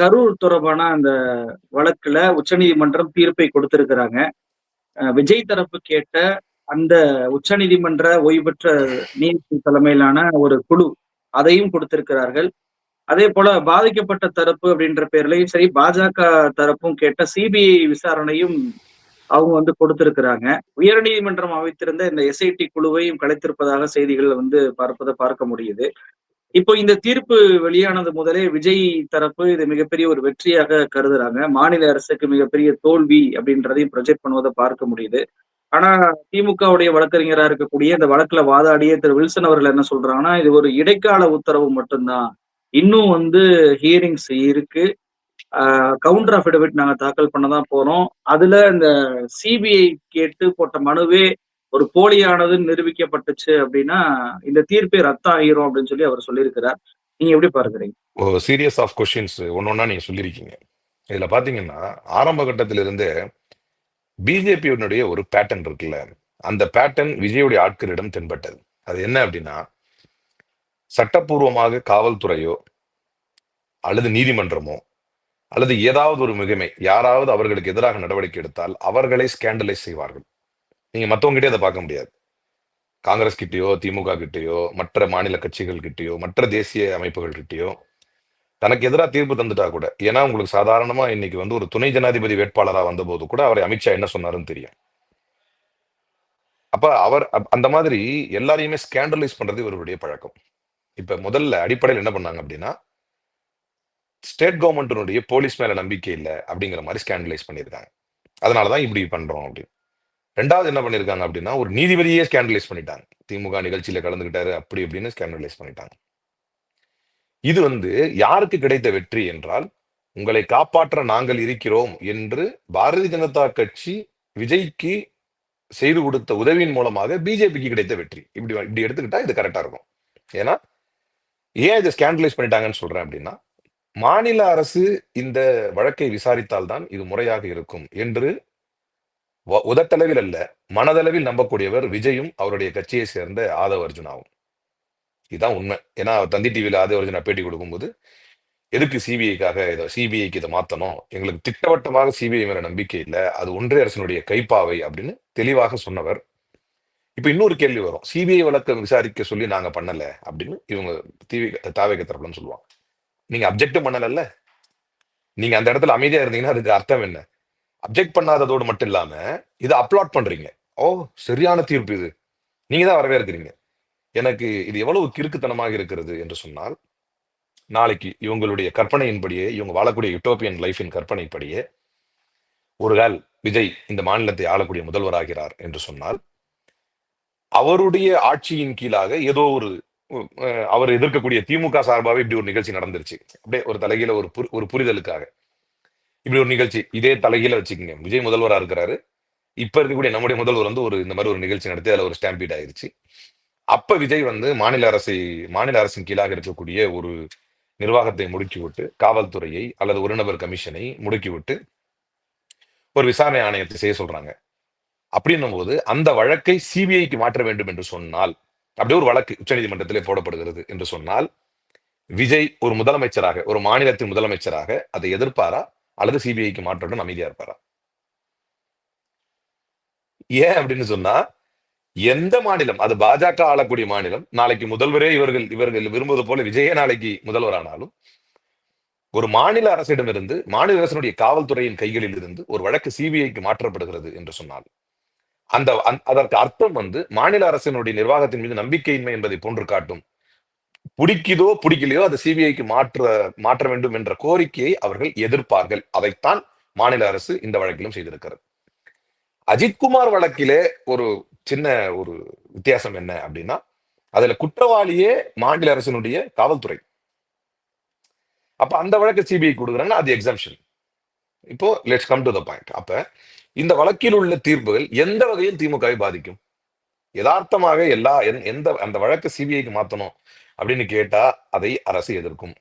கரூர் தொடர்பான அந்த வழக்குல உச்சநீதிமன்றம் தீர்ப்பை கொடுத்திருக்கிறாங்க. விஜய் தரப்பு கேட்ட அந்த உச்சநீதிமன்ற ஓய்வு பெற்ற நீதி தலைமையிலான ஒரு குழு அதையும் கொடுத்திருக்கிறார்கள். அதே போல பாதிக்கப்பட்ட தரப்பு அப்படின்ற பேர்லயும் சரி பாஜக தரப்பும் கேட்ட சிபிஐ விசாரணையும் அவங்க வந்து கொடுத்திருக்கிறாங்க. உயர்நீதிமன்றம் அமைத்திருந்த இந்த எஸ்ஐடி குழுவையும் கலைத்திருப்பதாக செய்திகள் வந்து பார்ப்பதை பார்க்க முடியுது. இப்போ இந்த தீர்ப்பு வெளியானது முதலே விஜய் தரப்பு இது மிகப்பெரிய ஒரு வெற்றியாக கருதுறாங்க. மாநில அரசுக்கு மிகப்பெரிய தோல்வி அப்படின்றதையும் ப்ரொஜெக்ட் பண்ணுவதை பார்க்க முடியுது. ஆனா திமுகவுடைய வழக்கறிஞரா இருக்கக்கூடிய இந்த வழக்குல வாதாடிய திரு வில்சன் அவர்கள் என்ன சொல்றாங்கன்னா இது ஒரு இடைக்கால உத்தரவு மட்டும்தான். இன்னும் வந்து ஹியரிங்ஸ் இருக்கு. கவுண்டர் அஃபிடவிட் நாங்க தாக்கல் பண்ணதான் போறோம். அதுல இந்த சிபிஐ கேட்டு போட்ட மனுவே ஒரு போலியானது நிரூபிக்கப்பட்டுச்சு அப்படின்னா இந்த தீர்ப்பே ரத்தம் ஆயிரும் அப்படின்னு சொல்லி அவர் சொல்லியிருக்கிறார். நீங்க எப்படி பார்க்குறீங்க? ஓ சீரியஸ் ஆஃப் கொஸ்டின்ஸ் ஒன்னொன்னா நீங்க சொல்லியிருக்கீங்க. இதுல பாத்தீங்கன்னா ஆரம்ப கட்டத்திலிருந்தே பிஜேபியினுடைய ஒரு பேட்டர்ன் இருக்குல்ல அந்த பேட்டர்ன் விஜயுடைய ஆட்களிடம் தென்பட்டது. அது என்ன அப்படின்னா சட்டப்பூர்வமாக காவல்துறையோ அல்லது நீதிமன்றமோ அல்லது ஏதாவது ஒரு மிகமை யாராவது அவர்களுக்கு எதிராக நடவடிக்கை எடுத்தால் அவர்களை ஸ்கேண்டலைஸ் செய்வார்கள். நீங்க மத்தவங்க கிட்டே அதை பார்க்க முடியாது. காங்கிரஸ் கிட்டேயோ திமுக கிட்டேயோ மற்ற மாநில கட்சிகள் கிட்டேயோ மற்ற தேசிய அமைப்புகள் கிட்டேயோ தனக்கு எதிராக தீர்ப்பு தந்துட்டா கூட ஏன்னா உங்களுக்கு சாதாரணமா இன்னைக்கு வந்து ஒரு துணை ஜனாதிபதி வேட்பாளரா வந்தபோது கூட அவரை அமித்ஷா என்ன சொன்னாருன்னு தெரியும். அப்ப அவர் அப்- அந்த மாதிரி எல்லாரையுமே ஸ்கேண்டலைஸ் பண்றது இவருடைய பழக்கம். இப்ப முதல்ல அடிப்படையில் என்ன பண்ணாங்க அப்படின்னா ஸ்டேட் கவர்மெண்ட்டினுடைய போலீஸ் மேல நம்பிக்கை இல்லை அப்படிங்கிற மாதிரி ஸ்கேண்டலைஸ் பண்ணியிருக்காங்க. அதனாலதான் இப்படி பண்றோம் அப்படின்னு. ரெண்டாவது என்ன பண்ணிருக்காங்க அப்படின்னா ஒரு நீதிபதியே ஸ்கேண்டலைஸ் பண்ணிட்டாங்க. திமுக நிகழ்ச்சியில கலந்துகிட்டாரு அப்படி இப்படின்னு ஸ்கேண்டலைஸ் பண்ணிட்டாங்க. இது வந்து யாருக்கு கிடைத்த வெற்றி என்றால் உங்களை காப்பாற்ற நாங்கள் இருக்கிறோம் என்று பாரதிய ஜனதா கட்சி விஜய்க்கு செய்து கொடுத்த உதவியின் மூலமாக பிஜேபிக்கு கிடைத்த வெற்றி. இப்படி இப்படி எடுத்துக்கிட்டா இது கரெக்டா இருக்கும். ஏன்னா ஏன் இதை ஸ்கேண்டலைஸ் பண்ணிட்டாங்கன்னு சொல்றேன் அப்படின்னா மாநில அரசு இந்த வழக்கை விசாரித்தால்தான் இது முறையாக இருக்கும் என்று உதட்டளவில் அல்ல மனதளவில் நம்பக்கூடியவர் விஜயும் அவருடைய கட்சியை சேர்ந்த ஆதவ அர்ஜுனாவும். இதுதான் உண்மை. ஏன்னா அவர் தந்தி டிவியில் ஆதவ அர்ஜுனா பேட்டி கொடுக்கும்போது எதுக்கு சிபிஐக்காக இதை சிபிஐக்கு இதை மாற்றணும் எங்களுக்கு திட்டவட்டமாக சிபிஐ மேல நம்பிக்கை இல்லை. அது ஒன்றிய அரசனுடைய கைப்பாவை அப்படின்னு தெளிவாக சொன்னவர். இப்போ இன்னொரு கேள்வி வரும். சிபிஐ வழக்கை விசாரிக்க சொல்லி நாங்கள் பண்ணல அப்படின்னு இவங்க தீவி தாவேக தரப்புலன்னு சொல்லுவாங்க. நீங்க அப்ஜெக்டும் பண்ணலல்ல? நீங்க அந்த இடத்துல அமைதியா இருந்தீங்கன்னா அதுக்கு அர்த்தம் என்ன? அப்ஜெக்ட் பண்ணாததோடு மட்டும் இல்லாம இதை அப்லோட் பண்றீங்க. ஓ சரியான தீர்ப்பு இது. நீங்க தான் வரவேற்கிறீங்க. எனக்கு இது எவ்வளவு கிறுக்குத்தனமாக இருக்கிறது என்று சொன்னால் நாளைக்கு இவங்களுடைய கற்பனையின்படியே இவங்க வாழக்கூடிய யூட்டோப்பியன் லைஃபின் கற்பனைப்படியே ஒரு கால் விஜய் இந்த மாநிலத்தை ஆளக்கூடிய முதல்வராகிறார் என்று சொன்னால் அவருடைய ஆட்சியின் கீழாக ஏதோ ஒரு அவர் எதிர்க்கக்கூடிய திமுக சார்பாகவே இப்படி ஒரு நிகழ்ச்சி நடந்துருச்சு. அப்படியே ஒரு தலைகீழ ஒரு புரி- ஒரு புரிதலுக்காக. இப்படி ஒரு நிகழ்ச்சி இதே தலைகீழ வச்சுக்கோங்க. விஜய் முதல்வரா இருக்கிறாரு. இப்ப இருக்கக்கூடிய நம்முடைய முதல்வர் வந்து ஒரு இந்த மாதிரி ஒரு நிகழ்ச்சி நடத்தி அதுல ஒரு ஸ்டாம்பீட் ஆயிருச்சு. அப்ப விஜய் வந்து மாநில அரசை மாநில அரசின் கீழாக இருக்கக்கூடிய ஒரு நிர்வாகத்தை முடுக்கி விட்டு காவல்துறையை அல்லது ஒரு நபர் கமிஷனை முடுக்கி விட்டு ஒரு விசாரணை ஆணையத்தை செய்ய சொல்றாங்க. அப்படின்னும் போது அந்த வழக்கை சிபிஐக்கு மாற்ற வேண்டும் என்று சொன்னால் அப்படியே ஒரு வழக்கு உச்சநீதிமன்றத்திலே போடப்படுகிறது என்று சொன்னால் விஜய் ஒரு முதலமைச்சராக ஒரு மாநிலத்தின் முதலமைச்சராக அதை எதிர்ப்பாரா? அல்லது சிபிஐக்கு மாற்றணும் அமைதியா இருப்பாரா? ஏன் அப்படின்னு சொன்னா எந்த மாநிலம் அது பாஜக ஆளக்கூடிய மாநிலம் நாளைக்கு முதல்வரே இவர்கள் இவர்கள் விரும்புவது போல விஜய நாளைக்கு முதல்வரானாலும் ஒரு மாநில அரசிடம் இருந்து மாநில அரசனுடைய காவல்துறையின் கைகளில் இருந்து ஒரு வழக்கு சிபிஐக்கு மாற்றப்படுகிறது என்று சொன்னால் அந்த அந்த- அதற்கு அர்த்தம் வந்து மாநில அரசினுடைய நிர்வாகத்தின் மீது நம்பிக்கையின்மை என்பதை போன்று காட்டும் பிடிக்குதோ பிடிக்கலையோ அதை சிபிஐக்கு மாற்ற மாற்ற வேண்டும் என்ற கோரிக்கையை அவர்கள் எதிர்ப்பார்கள். அதைத்தான் மாநில அரசு இந்த வழக்கிலும் செய்திருக்கிறது. அஜித்குமார் வழக்கிலே ஒரு சின்ன ஒரு வித்தியாசம் என்ன அப்படின்னா அதுல குற்றவாளியே மாநில அரசினுடைய காவல்துறை. அப்ப அந்த வழக்கு சிபிஐ கொடுக்குறாங்க அது எக்ஸாம்ஷன் இப்போ let's come to the point அப்ப இந்த வழக்கில் உள்ள தீர்ப்புகள் எந்த வகையில் திமுகவை பாதிக்கும்? யதார்த்தமாக எல்லா எந்த- எந்த அந்த வழக்கு சிபிஐக்கு மாத்தணும் அப்படின்னு கேட்டா அதை அரசு எதிர்க்கும்.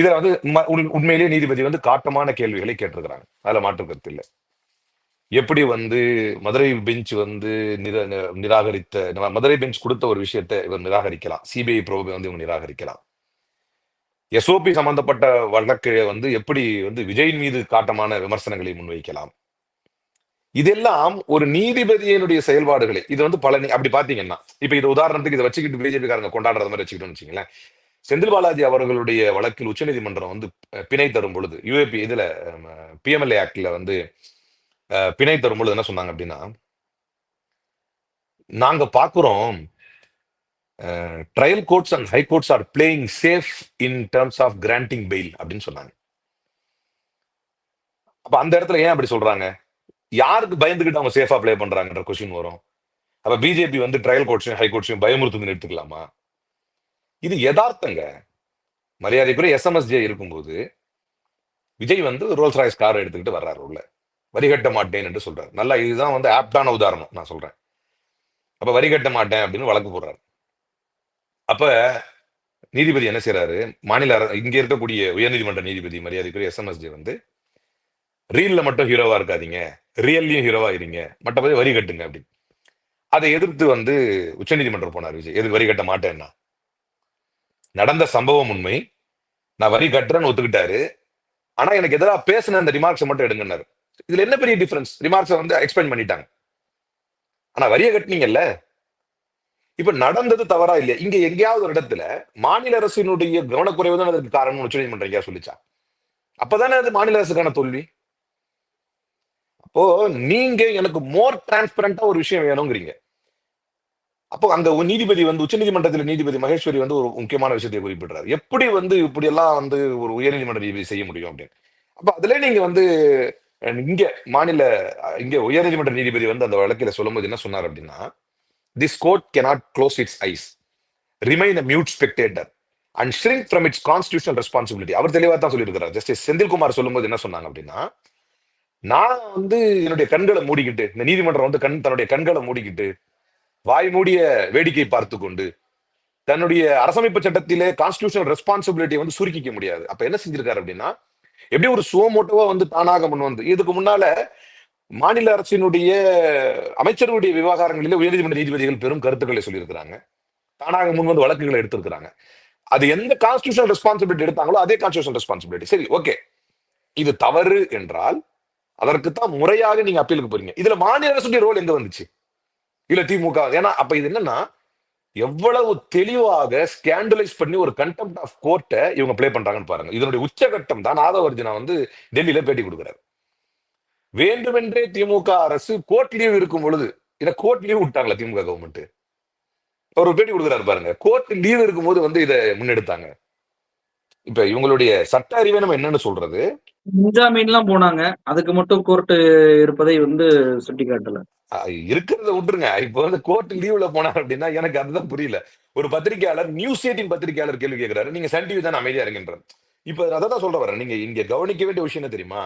இதுல வந்து உண்- உண்மையிலேயே நீதிபதி வந்து காட்டமான கேள்விகளை கேட்டிருக்கிறாங்க. அதுல மாற்று இல்லை. எப்படி வந்து மதுரை பெஞ்ச் வந்து நிர- நிராகரித்த மதுரை பெஞ்ச் கொடுத்த ஒரு விஷயத்தை இவர் நிராகரிக்கலாம். சிபிஐ ப்ரோபை வந்து இவங்க நிராகரிக்கலாம். எஸ்ஓபி சம்பந்தப்பட்ட வழக்கு வந்து எப்படி வந்து விஜயின் மீது காட்டமான விமர்சனங்களை முன்வைக்கலாம். இதெல்லாம் ஒரு நீதிபதியினுடைய செயல்பாடுகளை. இது வந்து பல அப்படி பாத்தீங்கன்னா இப்ப இது உதாரணத்துக்கு இதை வச்சுக்கிட்டு பிஜேபி காரங்க கொண்டாடுற மாதிரி வச்சுக்கிட்டோம்னு வச்சுங்களேன் செந்தில் பாலாஜி அவர்களுடைய வழக்கில் உச்சநீதிமன்றம் வந்து பிணை தரும் பொழுது யூஏபி இதுல பிஎம்எல்ஏ ஆக்ட்ல வந்து பிணை தரும் பொழுது என்ன சொன்னாங்க அப்படின்னா நாங்க பாக்குறோம் trial courts and high courts are playing safe in terms of granting bail அப்படின்னு சொன்னாங்க. அப்ப அந்த இடத்துல ஏன் அப்படி சொல்றாங்க? யாருக்கு பயந்துகிட்டு அவங்க சேஃபா ப்ளே பண்றாங்கன்ற கொஸ்டின் வரும். அப்ப பிஜேபி வந்து ட்ரையல் கோர்ட்ஸையும் ஹை கோர்ட்ஸையும் பயமுறுத்துன்னு எடுத்துக்கலாமா இது யதார்த்தங்க. மரியாதைக்குரிய எஸ்எம்எஸ்ஜே இருக்கும்போது விஜய் வந்து ரோல்ஸ் ராய்ஸ் கார் எடுத்துக்கிட்டு வர்றாரு உள்ள. வரிகட்ட மாட்டேன் என்று சொல்றாரு. நல்லா இதுதான் வந்து ஆப்டான உதாரணம் நான் சொல்றேன். அப்ப வரிகட்ட மாட்டேன் அப்படின்னு வழக்கு போடுறாரு. அப்ப நீதிபதி என்ன செய்யறாரு மாநில அர- இங்க இருக்கக்கூடிய உயர்நீதிமன்ற நீதிபதி மரியாதைக்குரிய எஸ்எம்எஸ்ஜே வந்து ரீல்ல மட்டும் ஹீரோவா இருக்காதீங்க. ரியல்லையும் ஹீரோவாகிறீங்க மற்றபடி வரி கட்டுங்க அப்படின்னு. அதை எதிர்த்து வந்து உச்சநீதிமன்றம் போனார் விஜய். எதுக்கு வரி கட்ட மாட்டேன்னா? நடந்த சம்பவம் உண்மை. நான் வரி கட்டுறேன்னு ஒத்துக்கிட்டாரு. ஆனா எனக்கு எதிராக பேசின அந்த ரிமார்க்ஸை மட்டும் எடுங்கன்னாரு. இதுல என்ன பெரிய டிஃபரன்ஸ் ரிமார்க்ஸை வந்து எக்ஸ்பிளைன் பண்ணிட்டாங்க. ஆனா வரியை கட்டினீங்கல்ல? இப்ப நடந்தது தவறா இல்லையா? இங்க எங்கேயாவது ஒரு இடத்துல மாநில அரசினுடைய கவனக்குறைவு தான் அதற்கு காரணம் உச்சநீதிமன்றம் எங்கேயா சொல்லிச்சா? அப்பதானே அது மாநில அரசுக்கான தோல்வி? அப்போ நீங்க எனக்கு மோர் டிரான்ஸ்பரண்டா ஒரு விஷயம் வேணுங்கிறீங்க. அப்போ அங்க நீதிபதி வந்து உச்சநீதிமன்றத்தில் நீதிபதி மகேஸ்வரி வந்து ஒரு முக்கியமான விஷயத்தை குறிப்பிடுறாரு. எப்படி வந்து இப்படி எல்லாம் வந்து ஒரு உயர்நீதிமன்ற நீதிபதி செய்ய முடியும் அப்படின்னு. அப்ப அதுல நீங்க வந்து இங்க மாநில இங்க உயர்நீதிமன்ற நீதிபதி வந்து அந்த வழக்கில சொல்லும்போது என்ன சொன்னார் அப்படின்னா this court cannot close its eyes remain a mute spectator and shrink from its constitutional responsibility அவர் தெளிவாக தான் சொல்லியிருக்கிறார். ஜஸ்டிஸ் செந்தில்குமார் சொல்லும்போது என்ன சொன்னாங்க அப்படின்னா நான் வந்து என்னுடைய கண்களை மூடிக்கிட்டு இந்த நீதிமன்றம் வந்து கண் தன்னுடைய கண்களை மூடிக்கிட்டு வாய் மூடிய வேடிக்கை பார்த்து கொண்டு தன்னுடைய அரசமைப்பு சட்டத்திலே கான்ஸ்டியூஷனல் ரெஸ்பான்சிபிலிட்டி வந்து சுருக்கிக்க முடியாது. அப்ப என்ன செஞ்சிருக்காரு அப்படின்னா எப்படி ஒரு சுவமோட்டோவா வந்து தானாக முன் வந்து இதுக்கு முன்னால மாநில அரசினுடைய அமைச்சர்களுடைய விவகாரங்களிலே உயர்நீதிமன்ற நீதிபதிகள் பெரும் கருத்துக்களை சொல்லியிருக்கிறாங்க. தானாக முன் வந்து வழக்குகளை எடுத்திருக்கிறாங்க. அது எந்த கான்ஸ்டியூஷனல் ரெஸ்பான்சிபிலிட்டி எடுத்தாங்களோ அதே கான்ஸ்டியூஷன் ரெஸ்பான்சிபிலிட்டி சரி ஓகே இது தவறு என்றால் அதற்கு தான் முறையாக நீங்க அப்பீலுக்கு போறீங்க. இதுல மாநில அரசுடைய ரோல் எங்க வந்துச்சு? இல்ல திமுக. ஏன்னா அப்ப இது என்னன்னா எவ்வளவு தெளிவாக ஸ்கேண்டலைஸ் பண்ணி ஒரு கண்டெம்ட் ஆஃப் கோர்ட்டை இவங்க பிளே பண்றாங்கன்னு பாருங்க. இதனுடைய உச்சகட்டம் தான் நாதவர்ஜினா வந்து டெல்லியில பேட்டி கொடுக்குறாரு. வேண்டுமென்றே திமுக அரசு கோர்ட் லீவ் இருக்கும் பொழுது இதை கோர்ட் லீவ் விட்டாங்களா திமுக கவர்மெண்ட் அவர் பேட்டி கொடுக்குறாரு பாருங்க. கோர்ட் லீவ் இருக்கும்போது வந்து இதை முன்னெடுத்தாங்க. இப்ப இவங்களுடைய சட்ட அறிவை நம்ம என்னன்னு சொல்றது முன்ஜாமீன்லாம் போனாங்க. அதுக்கு மட்டும் கோர்ட்டு இருப்பதை வந்து சுட்டி காட்டல இருக்கிறத விட்டுருங்க. இப்போ வந்து கோர்ட் லீவ்ல போனார் அப்படின்னா எனக்கு அதுதான் புரியல. ஒரு பத்திரிகையாளர் நியூஸ் எயிட்டின் பத்திரிகையாளர் கேள்வி கேட்கிறாரு நீங்க சன் டிவி தான் அமைதியா இருக்கின்றார் இப்ப அதை தான் சொல்ற வரேன். நீங்க இங்க கவனிக்க வேண்டிய விஷயம் என்ன தெரியுமா?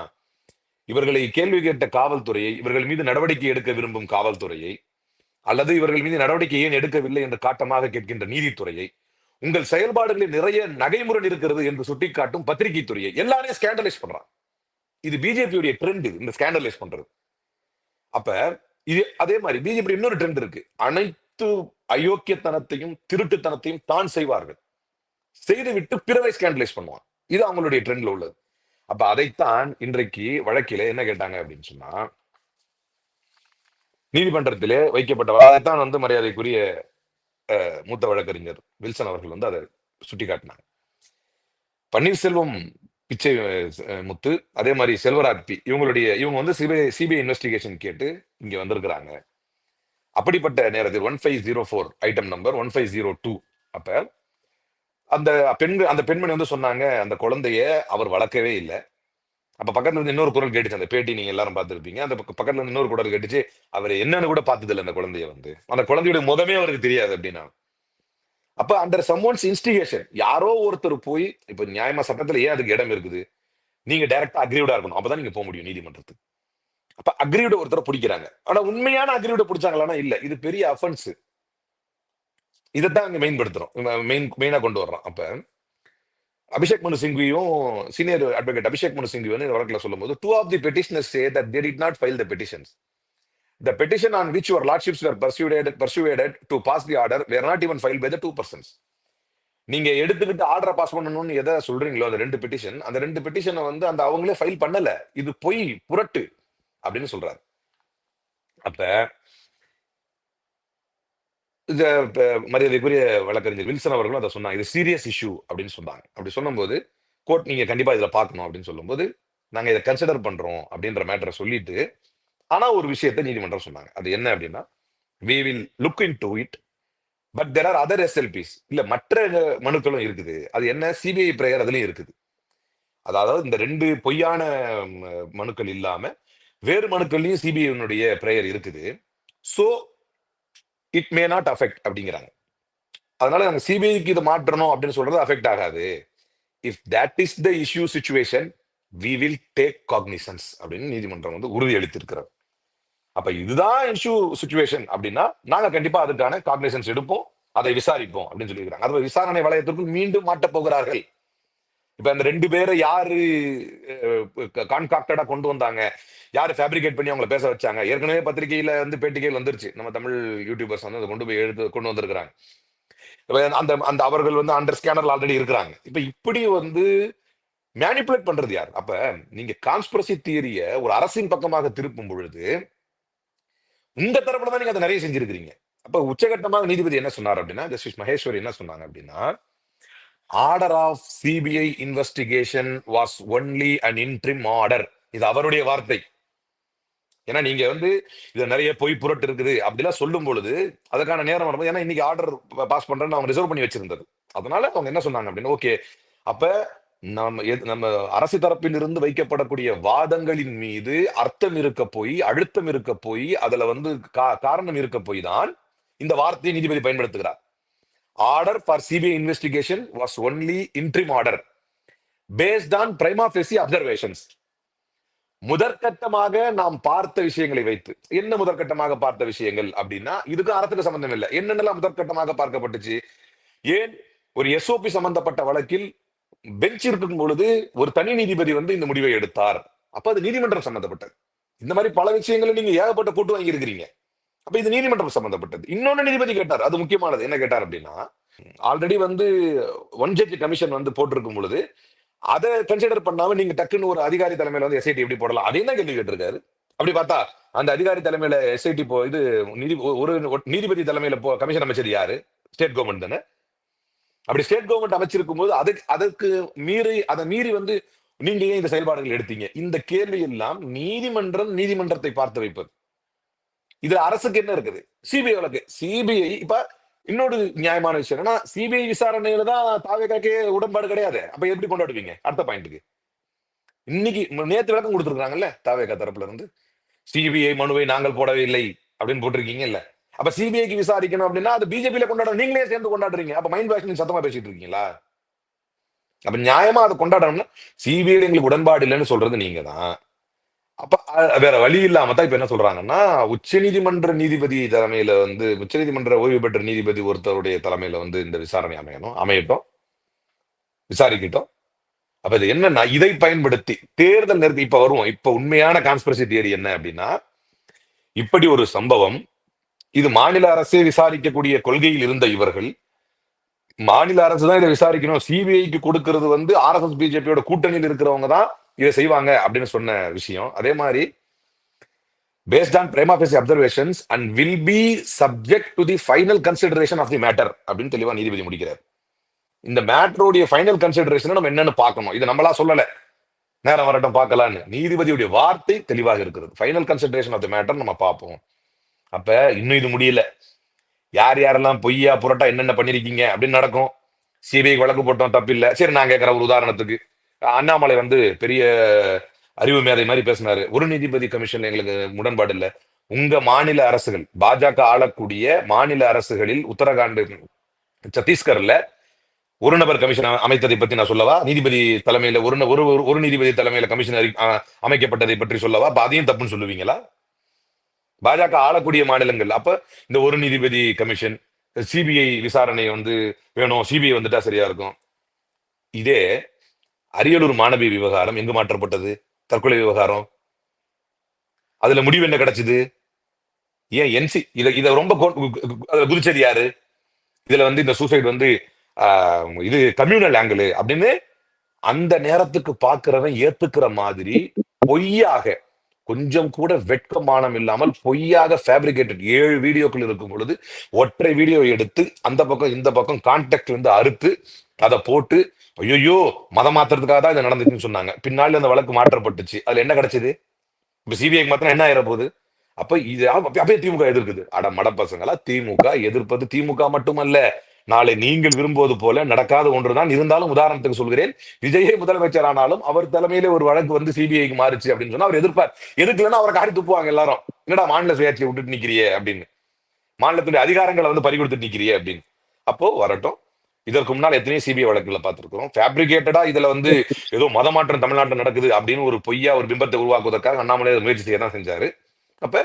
இவர்களை கேள்வி கேட்ட காவல்துறையை இவர்கள் மீது நடவடிக்கை எடுக்க விரும்பும் காவல்துறையை அல்லது இவர்கள் மீது நடவடிக்கை ஏன் எடுக்கவில்லை என்று காட்டமாக கேட்கின்ற நீதித்துறையை உங்கள் செயல்பாடுகளில் நிறைய நகைமுரண் இருக்கிறது என்று சுட்டிக்காட்டும் பத்திரிகை துறையை எல்லாரையும் ஸ்கேண்டலைஸ் பண்றான். இது பிஜேபியுடைய ட்ரெண்ட் இந்த ஸ்கேண்டலைஸ் பண்றது. அப்ப இது அதே மாதிரி பிஜேபி இன்னொரு ட்ரெண்ட் இருக்கு. அனைத்து அயோக்கியத்தனத்தையும் திருட்டுத்தனத்தையும் தான் செய்வார்கள். செய்துவிட்டு பிறரை ஸ்கேண்டலைஸ் பண்ணுவான். இது அவங்களுடைய ட்ரெண்ட்ல உள்ளது. அப்ப அதைத்தான் இன்றைக்கு வழக்கில என்ன கேட்டாங்க அப்படின்னு சொன்னா நீதிமன்றத்திலே வைக்கப்பட்ட அதைத்தான் வந்து மரியாதைக்குரிய அஹ், மூத்த வழக்கறிஞர் வில்சன் அவர்கள் வந்து அதை சுட்டிக்காட்டினாங்க. பன்னீர்செல்வம் பிச்சை அஹ், முத்து அதே மாதிரி செல்வராஜ் பி இவங்களுடைய இவங்க வந்து சிபிஐ சிபிஐ இன்வெஸ்டிகேஷன் கேட்டு இங்க வந்திருக்கிறாங்க. அப்படிப்பட்ட நேரத்தில் one five zero four item number one five zero two அப்ப அந்த பெண் அந்த பெண்மணி வந்து சொன்னாங்க அந்த குழந்தைய அவர் வளர்க்கவே இல்லை. அப்ப பக்கத்துல இருந்து இன்னொரு குரல் கேட்டுச்சு அந்த பேட்டி நீங்க எல்லாரும் பார்த்துருப்பீங்க. அந்த பக்கத்துல இருந்து இன்னொரு குரல் கேட்டுச்சு அவர் என்னன்னு கூட பார்த்தது இல்லை அந்த குழந்தைய வந்து. அந்த குழந்தையோட முதமே அவருக்கு தெரியாது அப்படின்னா. அப்ப அண்டர் சம்மோன்ஸ் இன்ஸ்டிகேஷன் யாரோ ஒருத்தர் போய் இப்ப நியாயமா சட்டத்துல ஏன் அதுக்கு இடம் இருக்குது? நீங்க டைரக்டா அக்ரியூடா இருக்கணும். அப்பதான் நீங்க போக முடியும் நீதிமன்றத்துக்கு. அப்ப அக்ரியூட ஒருத்தரை பிடிக்கிறாங்க. ஆனா உண்மையான அக்ரியூட பிடிச்சாங்களான்னா இல்ல. இது பெரிய அஃபென்ஸ் இதைத்தான் அங்க மெயின்படுத்துறோம் மெயின் மெயினா கொண்டு வர்றோம் அப்ப அபிஷேக் மனு சிங்வியும் சீனியர் அட்வொகேட் அபிஷேக் மனு சிங்வி வந்து இந்த சொல்லும்போது two of the petitioner say that they did not file the petitions the petition on which your lordships were persuaded, persuaded to pass the order were not even file by the two persons நீங்க எடுத்துக்கிட்டு ஆர்டரை pass பண்ணணும்னு எதை சொல்றீங்களோ அந்த ரெண்டு petition அந்த ரெண்டு பெட்டிஷனை வந்து அந்த அவங்களே ஃபைல் பண்ணல. இது பொய் புரட்டு அப்படின்னு சொல்றாரு. அப்ப இந்த இப்ப மரியாதைக்குரிய வழக்கறிஞர் வில்சன் அவர்களும் அதை சொன்னாங்க. இது சீரியஸ் இஷ்யூ அப்படின்னு சொன்னாங்க. அப்படி சொல்லும்போது கோர்ட் நீங்க கண்டிப்பா இதுல பார்க்கணும் அப்படின்னு சொல்லும்போது நாங்க இதை கன்சிடர் பண்றோம் அப்படின்ற மேட்டரை சொல்லிட்டு ஆனா ஒரு விஷயத்தை நீதிமன்றம் சொன்னாங்க. அது என்ன அப்படின்னா we will look in to it but there are other SLPs இல்ல மற்ற மனுக்களும் இருக்குது. அது என்ன? சிபிஐ பிரேயர் அதுலயும் இருக்குது. அதாவது இந்த ரெண்டு பொய்யான மனுக்கள் இல்லாம வேறு மனுக்கள்லயும் சிபிஐனுடைய பிரேயர் இருக்குது. So it may not affect அப்படிங்கிறாங்க. அதனால நாங்க சிபிஐக்கு இது மாற்றணும் அப்படின்னு சொல்றது அஃபெக்ட் ஆகாது. If that is the issue situation we will take cognisance அப்படின்னு நீதிமன்றம் வந்து உறுதி அளித்திருக்கிறார் அப்ப இதுதான் இஷ்யூ சுச்சுவேஷன் அப்படின்னா நாங்க கண்டிப்பா அதுக்கான காக்னிசன்ஸ் எடுப்போம் அதை விசாரிப்போம் அப்படின்னு சொல்லியிருக்காங்க அது விசாரணை வளையத்திற்குள் மீண்டும் மாட்டப் போகிறார்கள். இப்ப அந்த ரெண்டு பேரை யாரு கான்காக்டடா கொண்டு வந்தாங்க? யாரு ஃபேப்ரிகேட் பண்ணி அவங்கள பேச வச்சாங்க? ஏற்கனவே பத்திரிகையில வந்து பேட்டிகையில் வந்துருச்சு. நம்ம தமிழ் யூடியூபர்ஸ் வந்து அதை கொண்டு போய் எடுத்து கொண்டு வந்திருக்கிறாங்க. இப்ப அந்த அந்த அவர்கள் வந்து அண்டர் ஸ்கேனர்ல ஆல்ரெடி இருக்கிறாங்க. இப்ப இப்படி வந்து மேனிப்புலேட் பண்றது யார்? அப்ப நீங்க கான்ஸ்பிரசி தியரிய ஒரு அரசின் பக்கமாக திருப்பும் பொழுது உங்க தரப்புல தான் நீங்க அதை நிறைய செஞ்சிருக்கிறீங்க. அப்ப உச்சகட்டமாக நீதிபதி என்ன சொன்னார் அப்படின்னா ஜஸ்டிஸ் மகேஸ்வரி என்ன சொன்னாங்க அப்படின்னா order of CBI investigation was only and interim order இது அவருடைய வார்த்தை. ஏன்னா நீங்க வந்து இது நிறைய பொய் புரட்டு இருக்குது. அப்படிலாம் சொல்லும் பொழுது அதுக்கான நேரம் வரும்போது ஏன்னா இன்னைக்கு ஆர்டர் பாஸ் பண்றேன்னு அவங்க ரிசர்வ் பண்ணி வச்சிருந்தது. அதனால அவங்க என்ன சொன்னாங்க அப்படின்னு ஓகே அப்ப நம்ம நம்ம அரசு தரப்பில் இருந்து வைக்கப்படக்கூடிய வாதங்களின் மீது அர்த்தம் இருக்க போய் அழுத்தம் இருக்க போய் அதுல வந்து கா- காரணம் இருக்க போய் தான் இந்த வார்த்தையை நீதிபதி பயன்படுத்துகிறார். Order for CBI investigation was only interim order based on prima facie observations முதற்கட்டமாக நாம் பார்த்த விஷயங்களை வைத்து என்ன முதற்கட்டமாக பார்த்த விஷயங்கள் அப்படின்னா இதுக்கு அறத்துக்கு சம்பந்தம் இல்லை. என்னென்னலாம் முதற்கட்டமாக பார்க்கப்பட்டுச்சு? ஏன்? ஒரு எஸ்ஓபி சம்பந்தப்பட்ட வழக்கில் பெஞ்ச் இருக்கும் பொழுது ஒரு தனி நீதிபதி வந்து இந்த முடிவை எடுத்தார். அப்ப அது நீதிமன்றம் சம்பந்தப்பட்டது. இந்த மாதிரி பல விஷயங்களை நீங்க ஏகப்பட்ட கூட்டு வாங்கியிருக்கிறீங்க. அப்ப இது நீதிமன்றம் சம்பந்தப்பட்டது. இன்னொன்னு நீதிபதி கேட்டார். அது முக்கியமானது. என்ன கேட்டார் அப்படின்னா ஆல்ரெடி வந்து ஒன் ஜட்ஜ் கமிஷன் வந்து போட்டிருக்கும் பொழுது அதை கன்சிடர் பண்ணாம நீங்க டக்குன்னு ஒரு அதிகாரி தலைமையில வந்து எஸ்ஐடி எப்படி போடலாம் அதையும் தான் கேள்வி கேட்டிருக்காரு. அப்படி பார்த்தா அந்த அதிகாரி தலைமையில எஸ்ஐடி போ இது நீதி ஒரு நீதிபதி தலைமையில போ கமிஷன் அமைச்சர் யாரு? ஸ்டேட் கவர்மெண்ட் தானே. அப்படி ஸ்டேட் கவர்மெண்ட் அமைச்சிருக்கும் போது அதுக்கு அதற்கு மீறி அதை மீறி வந்து நீங்க ஏன் இந்த செயல்பாடுகள் எடுத்தீங்க? இந்த கேள்வி எல்லாம் நீதிமன்றம் நீதிமன்றத்தை பார்த்து வைப்பது. இதுல அரசுக்கு என்ன இருக்குது? சிபிஐ வழக்கு. சிபிஐ இப்ப இன்னொரு நியாயமான விஷயம் என்னன்னா சிபிஐ விசாரணையில தான் தாவேக்காக்கே உடன்பாடு கிடையாது. அப்ப எப்படி கொண்டாடுவீங்க? அடுத்த பாயிண்ட்டுக்கு இன்னைக்கு நேத்து விளக்கம் கொடுத்துருக்காங்கல்ல தாவேக்கா தரப்புல இருந்து. சிபிஐ மனுவை நாங்கள் போடவே இல்லை அப்படின்னு போட்டிருக்கீங்க இல்ல அப்ப சிபிஐக்கு விசாரிக்கணும் அப்படின்னா அது பிஜேபியில கொண்டாட நீங்களே சேர்ந்து கொண்டாடுறீங்க. அப்ப மைண்ட் வாஷ் சத்தமா பேசிட்டு இருக்கீங்களா? அப்ப நியாயமா அதை கொண்டாடணும்னா சிபிஐ எங்களுக்கு உடன்பாடு இல்லைன்னு சொல்றது நீங்க தான் அப்ப வேற வழி இல்லாம தான் இப்ப என்ன சொல்றாங்கன்னா உச்சநீதிமன்ற நீதிபதி தலைமையில வந்து உச்சநீதிமன்ற ஓய்வு பெற்ற நீதிபதி ஒருத்தருடைய தலைமையில வந்து இந்த விசாரணை அமையணும் அமையட்டும் விசாரிக்கட்டும். அப்ப இது என்னன்னா இதை பயன்படுத்தி தேர்தல் நிறுத்தி இப்ப வருவோம். இப்ப உண்மையான கான்ஸ்பிரசி தியரி என்ன அப்படின்னா இப்படி ஒரு சம்பவம் இது மாநில அரசே விசாரிக்கக்கூடிய கொள்கையில் இருந்த இவர்கள் மாநில அரசு தான் இதை விசாரிக்கணும். சிபிஐக்கு கொடுக்கிறது வந்து ஆர்எஸ்எஸ் பிஜேபியோட கூட்டணியில் இருக்கிறவங்க தான் இதை செய்வாங்க அப்படின்னு சொன்ன விஷயம். அதே மாதிரி based on prima facie observations and will be subject to the final consideration of the matter அப்படின்னு தெளிவா நீதிபதி முடிக்கிறார். இந்த மேட்டருடைய ஃபைனல் கன்சிடரேஷன் நம்ம என்னன்னு பார்க்கணும். இது நம்மளா சொல்லல. நேரம் வரட்டும் பார்க்கலான்னு. நீதிபதியுடைய வார்த்தை தெளிவாக இருக்கிறது. Final consideration of the matter நம்ம பார்ப்போம். அப்ப இன்னும் இது முடியல. யார் யாரெல்லாம் பொய்யா புரட்டா என்னென்ன பண்ணிருக்கீங்க அப்படின்னு நடக்கும். சிபிஐ வழக்கு போட்டோம் தப்பில்லை. சரி நான் கேட்குற ஒரு உதாரணத்துக்கு. அண்ணாமலை வந்து பெரிய அறிவு மேதை மாதிரி பேசினாரு. ஒரு நீதிபதி கமிஷன் எங்களுக்கு உடன்பாடு இல்லை. உங்க மாநில அரசுகள் பாஜக ஆளக்கூடிய மாநில அரசுகளில் உத்தரகாண்ட் சத்தீஸ்கர்ல ஒரு நபர் கமிஷன் அமைத்ததை பத்தி நான் சொல்லவா? நீதிபதி தலைமையில ஒரு ந- ஒரு ஒரு- ஒரு நீதிபதி தலைமையில கமிஷன் அமைக்கப்பட்டதை பற்றி சொல்லவா? அப்ப அதையும் தப்புன்னு சொல்லுவீங்களா? பாஜக ஆளக்கூடிய மாநிலங்கள். அப்ப இந்த ஒரு நீதிபதி கமிஷன் சிபிஐ விசாரணை வந்து வேணும். சிபிஐ வந்துட்டா சரியா இருக்கும். இதே அரியலூர் மாணவி விவகாரம் எங்கு மாற்றப்பட்டது? தற்கொலை விவகாரம். அதுல முடிவு என்ன கிடைச்சது? ஏன் என்சி இத இத ரொம்ப அதுல குதிச்சது யாரு? இதுல வந்து இந்த சூசைட் வந்து ஆஹ், இது கம்யூனல் ஆங்கிள் அப்படின்னு அந்த நேரத்துக்கு பாக்குறவன் ஏத்துக்கிற மாதிரி பொய்யாக கொஞ்சம் கூட வெட்கமானம் இல்லாமல் பொய்யாக ஃபேப்ரிகேட்டட் ஏழு வீடியோக்கள் இருக்கும் பொழுது ஒற்றை வீடியோ எடுத்து அந்த பக்கம் இந்த பக்கம் கான்டாக்ட் இருந்து அறுத்து அதை போட்டு ஐயோ மதம் மாத்துறதுக்காக தான் இது நடந்துச்சுன்னு சொன்னாங்க. பின்னாடி அந்த வழக்கு மாற்றப்பட்டுச்சு. அதுல என்ன கிடைச்சது? இப்ப சிபிஐக்கு மாத்திரம் என்ன ஆயிர போகுது? அப்ப இது அப்படியே அப்பயே திமுக எதிர்க்குது. அட மடப்பசங்களா திமுக எதிர்ப்பது திமுக மட்டுமல்ல. நாளை நீங்கள் விரும்புவது போல நடக்காத ஒன்றுதான். இருந்தாலும் உதாரணத்துக்கு சொல்கிறேன். விஜயே முதலமைச்சர் ஆனாலும் அவர் தலைமையிலே ஒரு வழக்கு வந்து சிபிஐக்கு மாறுச்சு அப்படின்னு சொன்னா அவர் எதிர்ப்பார். எதுக்குலன்னா அவரை காரி துப்புவாங்க எல்லாரும். என்னடா மாநில சுயாட்சியை விட்டுட்டு நிக்கிறியே அப்படின்னு. மாநிலத்துடைய அதிகாரங்களை வந்து பறி கொடுத்துட்டு நிக்கிறியே அப்படின்னு. அப்போ வரட்டும். இதற்கு முன்னால் எத்தனையோ சிபிஐ வழக்குகளை பார்த்திருக்கிறோம். ஃபேப்ரிகேட்டடா இதுல வந்து ஏதோ மதமாற்றம் தமிழ்நாட்டில் நடக்குது அப்படின்னு ஒரு பொய்யா ஒரு பிம்பத்தை உருவாக்குவதற்காக அண்ணாமலை முயற்சி செய்ய தான் செஞ்சாரு. அப்ப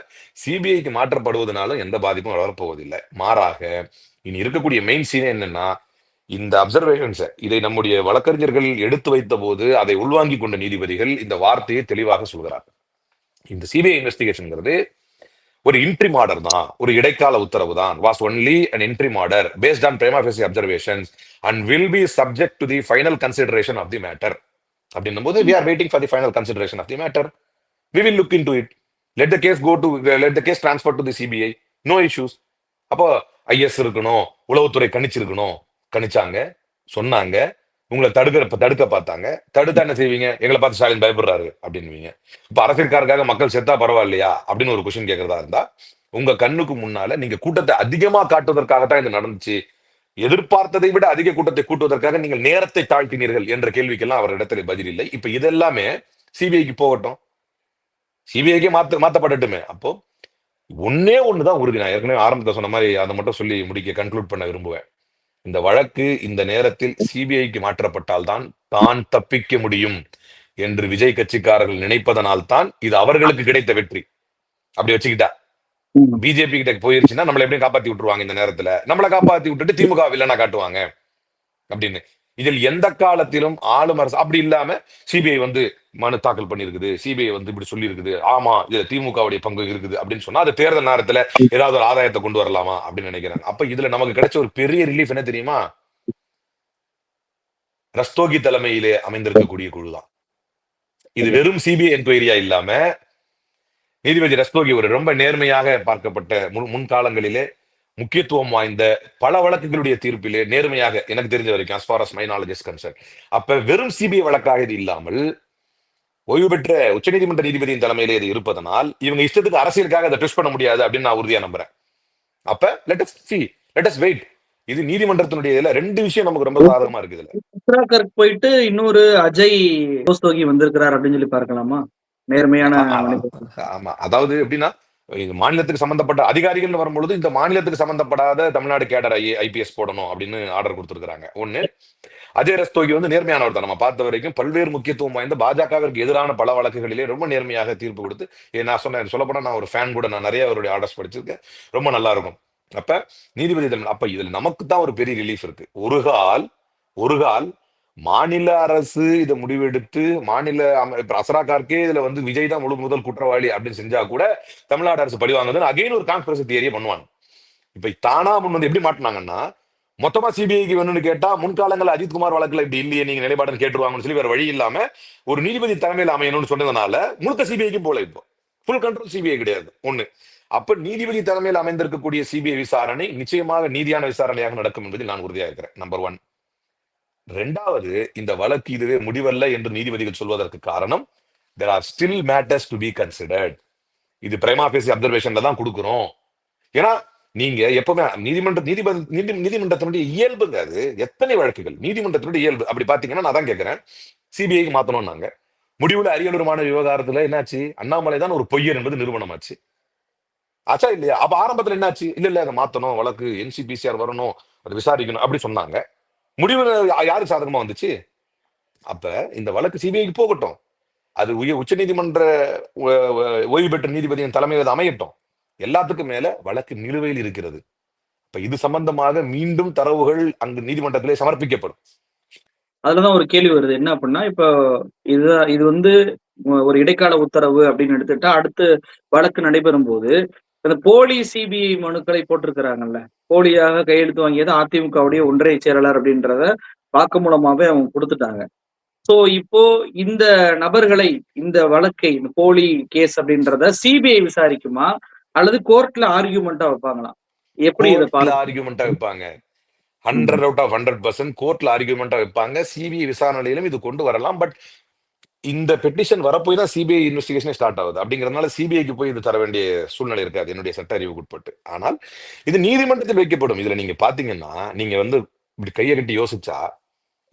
சிபிஐக்கு மாற்றப்படுவதனாலும் எந்த பாதிப்பும் வளரப்போவதில்லை மாறாக இனி இருக்கக்கூடிய மெயின் சீனே என்னன்னா இந்த அப்சர்வேஷன்ஸை இதை நம்முடைய வழக்கறிஞர்கள் எடுத்து வைத்த போது அதை உள்வாங்கி கொண்ட நீதிபதிகள் இந்த வார்த்தையை தெளிவாக சொல்கிறார்கள். இந்த சிபிஐ இன்வெஸ்டிகேஷன்ங்கிறது ஒரு இன்ட்ரிம் ஆர்டர் தான் ஒரு இடைக்கால உத்தரவு தான். Was only an interim order based on prima facie observations and will be subject to the final consideration of the matter அப்படின்னும் போது we are waiting for the final consideration of the matter we will look in to it let the case go to let the case transfer to the CBI no issues அப்போ IS இருக்கணும் உளவுத்துறை கணிச்சிருக்கணும் கணிச்சாங்க சொன்னாங்க. உங்களை தடுக்க தடுக்க பார்த்தாங்க. தடுத்தா என்ன செய்வீங்க? எங்களை பார்த்து ஸ்டாலின் பயப்படுறாரு அப்படின்வீங்க இப்ப அரசியல்காரருக்காக மக்கள் செத்தா பரவாயில்லையா? அப்படின்னு ஒரு கொஸ்டின் கேட்கறதா இருந்தா உங்க கண்ணுக்கு முன்னால நீங்க கூட்டத்தை அதிகமா காட்டுவதற்காகத்தான் இது நடந்துச்சு. எதிர்பார்த்ததை விட அதிக கூட்டத்தை கூட்டுவதற்காக நீங்கள் நேரத்தை தாழ்த்தினீர்கள் என்ற கேள்விக்கெல்லாம் அவர் இடத்துல பதில் இல்லை. இப்ப இதெல்லாமே சிபிஐக்கு போகட்டும். சிபிஐக்கே மாத்த மாத்தப்படட்டுமே. அப்போ ஒன்னே ஒண்ணுதான் உறுதி. நான் ஏற்கனவே ஆரம்பத்தை சொன்ன மாதிரி அதை மட்டும் சொல்லி முடிக்க கன்க்ளூட் பண்ண விரும்புவேன். இந்த வழக்கு இந்த நேரத்தில் சிபிஐக்கு மாற்றப்பட்டால் தான் தப்பிக்க முடியும் என்று விஜய் கட்சிக்காரர்கள் நினைப்பதனால் தான் இது அவர்களுக்கு கிடைத்த வெற்றி. அப்படி வச்சுக்கிட்டா. பிஜேபி கிட்ட போயிருச்சுன்னா நம்மளை எப்படியும் காப்பாத்தி விட்டுருவாங்க இந்த நேரத்துல. நம்மளை காப்பாத்தி விட்டுட்டு திமுக வில்லனா காட்டுவாங்க. அப்படின்னு. இதில் எந்த காலத்திலும் ஆளும் அரசு அப்படி இல்லாம சிபிஐ வந்து மனு தாக்கல் பண்ணிருக்குது சிபிஐ வந்து இப்படி சொல்லி இருக்குது ஆமா இதுல திமுகவுடைய பங்கு இருக்குது அப்படின்னு சொன்னா அது தேர்தல் நேரத்துல ஏதாவது ஒரு ஆதாயத்தை கொண்டு வரலாமா அப்படின்னு நினைக்கிறாங்க. அப்ப இதுல நமக்கு கிடைச்ச ஒரு பெரிய ரிலீஃப் என்ன தெரியுமா? ரஸ்தோகி தலைமையிலே அமைந்திருக்கக்கூடிய குழுதான். இது வெறும் சிபிஐ என்கொயரியா இல்லாம நீதிபதி ரஸ்தோகி ஒரு ரொம்ப நேர்மையாக பார்க்கப்பட்ட முன் முன்காலங்களிலே முக்கியத்துவம் வாய்ந்த பல வழக்குகளுடைய தீர்ப்பிலே நேர்மையாக எனக்கு தெரிஞ்ச வரைக்கும் as my knowledge is concerned. அப்ப வெறும் சிபிஐ வழக்காக இது இல்லாமல் ஓய்வு பெற்ற உச்சநீதிமன்ற நீதிபதியின் தலைமையிலே இது இருப்பதனால் இவங்க இஷ்டத்துக்கு அரசியலுக்காக அதை ட்விஸ்ட் பண்ண முடியாது அப்படின்னு நான் உறுதியா நம்புறேன். அப்ப let us see let us wait இது நீதிமன்றத்தினுடைய இதுல ரெண்டு விஷயம் நமக்கு ரொம்ப சாதகமா இருக்குது இதுல. போயிட்டு இன்னொரு அஜய் கோஸ்தோகி வந்திருக்கிறார் அப்படின்னு சொல்லி பார்க்கலாமா? நேர்மையான ஆமா. அதாவது எப்படின்னா இது மாநிலத்துக்கு சம்பந்தப்பட்ட அதிகாரிகள் வரும்பொழுது இந்த மாநிலத்துக்கு சம்பந்தப்படாத தமிழ்நாடு கேடர் ஐ ஐபிஎஸ் போடணும் அப்படின்னு ஆர்டர் கொடுத்துருக்காங்க ஒண்ணு அஜய் ரஸ்தோகி வந்து நேர்மையானவர் தான். நம்ம பார்த்த வரைக்கும் பல்வேறு முக்கியத்துவம் வாய்ந்த பாஜகவிற்கு எதிரான பல வழக்குகளிலே ரொம்ப நேர்மையாக தீர்ப்பு கொடுத்து நான் சொன்னேன் சொல்லப்போனா நான் ஒரு ஃபேன் கூட நான் நிறைய அவருடைய ஆர்டர்ஸ் படிச்சிருக்கேன். ரொம்ப நல்லா இருக்கும். அப்ப நீதிபதி அப்ப இதுல நமக்கு தான் ஒரு பெரிய ரிலீஃப் இருக்கு. ஒரு கால் ஒரு கால் மாநில அரசு இதை முடிவெடுத்து மாநில இப்ப அசரா கார்கே இதுல வந்து விஜய் தான் முழு முதல் குற்றவாளி அப்படின்னு செஞ்சா கூட தமிழ்நாடு அரசு பழிவாங்கன்னு அகைன் ஒரு கான்ஸ்பிரசி தியரியை பண்ணுவாங்க. இப்ப தானா முன் வந்து எப்படி மாட்டினாங்கன்னா மொத்தமா சிபிஐக்கு வேணும்னு கேட்டா முன்காலங்கள் அஜித்குமார் வழக்குல இப்படி இல்லையே நீங்க நிலைப்பாடுன்னு கேட்டுருவாங்கன்னு சொல்லி வேற வழி இல்லாம ஒரு நீதிபதி தலைமையில் அமையணும்னு சொன்னதுனால முழுக்க சிபிஐக்கு போல இப்போ. ஃபுல் கண்ட்ரோல் சிபிஐ கிடையாது ஒண்ணு. அப்ப நீதிபதி தலைமையில் அமைந்திருக்கக்கூடிய சிபிஐ விசாரணை நிச்சயமாக நீதியான விசாரணையாக நடக்கும் என்பதில் நான் உறுதியாக இருக்கிறேன் நம்பர் ஒன் ரெண்டாவது இந்த வழக்கு இதுவே முடிவல்ல என்று நீதிபதிகள் சொல்வதற்கு காரணம் there are still matters to be considered இது பிரைமாபேசி அப்சர்வேஷன்ல தான் கொடுக்குறோம். ஏன்னா நீங்க எப்பவுமே நீதிமன்ற நீதிபதி நீதி நீதிமன்றத்தினுடைய இயல்புங்க அது. எத்தனை வழக்குகள்? நீதிமன்றத்தினுடைய இயல்பு. அப்படி பாத்தீங்கன்னா நான் தான் கேட்கிறேன் சிபிஐக்கு மாத்தணும்னாங்க முடிவுல அரியலூர் விவகாரத்துல என்னாச்சு? அண்ணாமலை தான் ஒரு பொய்யர் என்பது நிறுவனமாச்சு ஆச்சா இல்லையா? அப்ப ஆரம்பத்துல என்னாச்சு? இல்ல இல்ல அதை மாத்தணும். வழக்கு என்சிபிசிஆர் வரணும். அதை விசாரிக்கணும். அப்படி சொன்னாங்க. முடிவு யாரு யாருக்கு சாதகமா வந்துச்சு? அப்ப இந்த வழக்கு சிபிஐக்கு போகட்டும். அது உய உச்ச நீதிமன்ற ஓய்வு பெற்ற நீதிபதியின் தலைமையில் அமையட்டும். எல்லாத்துக்கும் மேல வழக்கு நிலுவையில் இருக்கிறது. இப்ப இது சம்பந்தமாக மீண்டும் தரவுகள் அங்கு நீதிமன்றத்திலே சமர்ப்பிக்கப்படும். அதுலதான் ஒரு கேள்வி வருது. என்ன அப்படின்னா இப்போ இது இது வந்து ஒரு இடைக்கால உத்தரவு அப்படின்னு எடுத்துட்டா அடுத்து வழக்கு நடைபெறும் போது இந்த போலி சிபிஐ மனுக்களை போட்டிருக்கிறாங்கல்ல. போலியாக கையெழுத்து வாங்கியது அதிமுகவுடைய ஒன்றிய செயலாளர் அப்படின்றத வாக்குமூலமாவே அவங்க கொடுத்துட்டாங்க. சோ இப்போ இந்த நபர்களை இந்த வழக்கை இந்த போலி கேஸ் அப்படின்றத சிபிஐ விசாரிக்குமா? அல்லது கோர்ட்ல ஆர்கியூமெண்டா வைப்பாங்களா? எப்படி இதை ஆர்குமெண்டா வைப்பாங்க. Hundred out of hundred percent கோர்ட்ல ஆர்குமெண்டா வைப்பாங்க. சிபிஐ விசாரணையிலும் இது கொண்டு வரலாம். பட் இந்த பெட்டிஷன் வரப்போய் தான் சிபிஐ இன்வெஸ்டிகேஷனே ஸ்டார்ட் ஆகுது. அப்படிங்கிறதுனால சிபிஐக்கு போய் இது தர வேண்டிய சூழ்நிலை இருக்காது. என்னுடைய சட்ட அறிவுக்கு உட்பட்டு ஆனால் இது நீதிமன்றத்தில் வைக்கப்படும். இதுல நீங்க பாத்தீங்கன்னா நீங்க வந்து இப்படி கையை கட்டி யோசிச்சா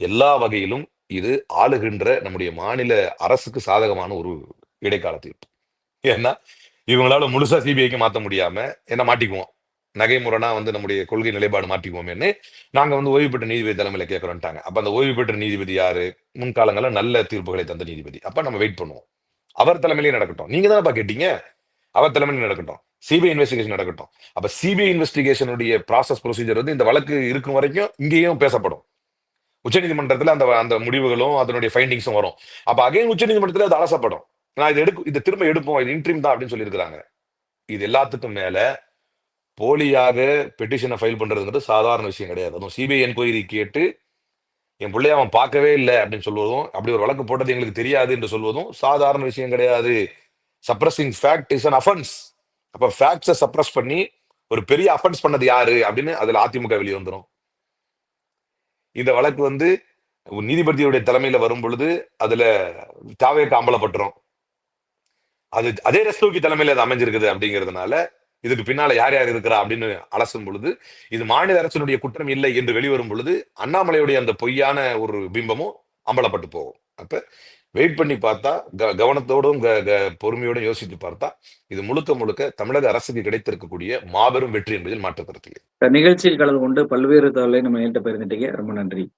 எல்லா வகையிலும் இது ஆளுகின்ற நம்முடைய மாநில அரசுக்கு சாதகமான ஒரு இடைக்கால தீர்ப்பு. ஏன்னா இவங்களால முழுசா சிபிஐக்கு மாற்ற முடியாம என்ன மாட்டிக்குவோம்? நகைமுறைனா வந்து நம்முடைய கொள்கை நிலைப்பாடு மாட்டிக்குவோமேன்னு நாங்க வந்து ஓய்வு பெற்ற நீதிபதி தலைமையில கேட்கறோம்ட்டாங்க அப்ப அந்த ஓய்வு பெற்ற நீதிபதி யாரு? முன்காலங்களில் நல்ல தீர்ப்புகளை தந்த நீதிபதி. அப்ப நம்ம வெயிட் பண்ணுவோம். அவர் தலைமையிலே நடக்கட்டும். நீங்க தானப்பா கேட்டீங்க? அவர் தலைமையில நடக்கட்டும். சிபிஐ இன்வெஸ்டிகேஷன் நடக்கட்டும். அப்ப சிபிஐ இன்வெஸ்டிகேஷனுடைய ப்ராசஸ் ப்ரொசீஜர் வந்து இந்த வழக்கு இருக்கும் வரைக்கும் இங்கேயும் பேசப்படும். உச்சநீதிமன்றத்தில் அந்த அந்த முடிவுகளும் அதனுடைய ஃபைண்டிங்ஸும் வரும். அப்போ அகைன் உச்சநீதிமன்றத்தில் அது அலசப்படும். நான் இது எடுக்கும் இது திரும்ப எடுப்போம். இது இன்ட்ரீம் தான் அப்படின்னு சொல்லியிருக்கிறாங்க. இது எல்லாத்துக்கும் மேலே போலியாக பெட்டிஷனை ஃபைல் பண்ணுறதுங்கிறது சாதாரண விஷயம் கிடையாது. அதுவும் சிபிஐ என்கொயரி கேட்டு என் பிள்ளைய அவன் பார்க்கவே இல்லை அப்படின்னு சொல்வதும் அப்படி ஒரு வழக்கு போட்டது எங்களுக்கு தெரியாது என்று சொல்வதும் சாதாரண விஷயம் கிடையாது. Suppressing fact is an offence அப்போ ஃபேக்ட்ஸை சப்ரஸ் பண்ணி ஒரு பெரிய அஃபென்ஸ் பண்ணது யாரு அப்படின்னு அதில் அதிமுக வெளியே வந்துடும் இந்த வழக்கு வந்து நீதிபதியுடைய தலைமையில் வரும் பொழுது அதில் தாவே அம்பலப்பட்டுரும். அது அதே ரஸ்தூக்கி தலைமையில் அது அமைஞ்சிருக்குது அப்படிங்கிறதுனால இதுக்கு பின்னால யார் யார் இருக்கிறா அப்படின்னு அலசும் பொழுது இது மாநில அரசினுடைய குற்றம் இல்லை என்று வெளிவரும் பொழுது அண்ணாமலையுடைய அந்த பொய்யான ஒரு பிம்பமும் அம்பலப்பட்டு போகும். அப்ப வெயிட் பண்ணி பார்த்தா க- கவனத்தோடும் க- க- பொறுமையோடும் யோசித்து பார்த்தா இது முழுக்க முழுக்க தமிழக அரசுக்கு கிடைத்திருக்கக்கூடிய மாபெரும் வெற்றி என்பதில் மாற்று நிகழ்ச்சியில் கலந்து கொண்டு பல்வேறு தகவலை நம்ம நேரிட்ட பகிர்ந்துட்டீங்க. ரொம்ப நன்றி.